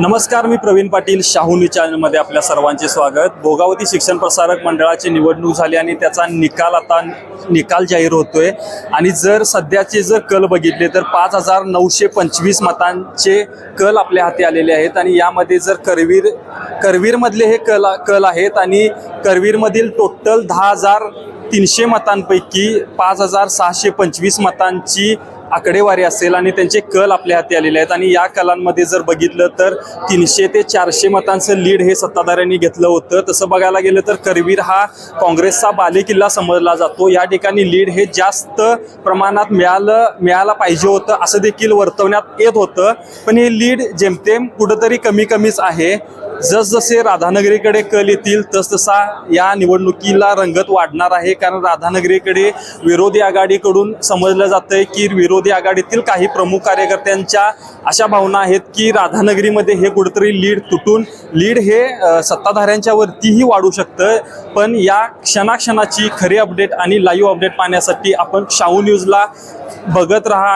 नमस्कार मी प्रवीण पाटील शाहू न्यूज चॅनलमध्ये आपल्या सर्वांचे स्वागत. भोगावती शिक्षण प्रसारक मंडळाची निवडणूक झाली आणि त्याचा निकाल आता निकाल जाहीर होतोय. आणि जर सध्याचे जर कल बघितले तर पाच हजार नऊशे पंचवीस मतांचे कल आपल्या हाती आलेले आहेत आणि यामध्ये जर करवीर करवीरमधले हे कल कल आहेत आणि करवीरमधील टोटल दहा हजार तीनशे मतांपैकी पाच हजार सहाशे पंचवीस मतांची आकडेवारी असेल आणि त्यांचे कल आपल्या हाती आलेले आहेत. आणि या कलांमध्ये जर बघितलं तर तीनशे ते चारशे मतांचं लीड हे सत्ताधाऱ्यांनी घेतलं होतं. तसं बघायला गेलं तर करवीर हा काँग्रेसचा बालेकिल्ला समजला जातो. या ठिकाणी लीड हे जास्त प्रमाणात मिळालं मिळायला पाहिजे होतं असं देखील वर्तवण्यात येत होतं. पण हे लीड जेमतेम कुठंतरी कमी कमीच आहे. जसजसे राधानगरीकडे कल येतील तसतसा या निवडणुकीला रंगत वाढणार आहे. कारण राधानगरीकडे विरोधी आघाडीकडून समजलं जातंय की विरोधी आघाडीतील काही प्रमुख कार्यकर्त्यांच्या अशा भावना आहेत की राधानगरीमध्ये हे कुठेतरी लीड तुटून लीड हे सत्ताधाऱ्यांच्यावरतीही सत्ताधाऱ्यांच्या वरतीही वाढू शकतं. पण या क्षणाक्षणाची खरी अपडेट आणि लाईव्ह अपडेट पाहण्यासाठी आपण शाहू न्यूजला बघत राहा.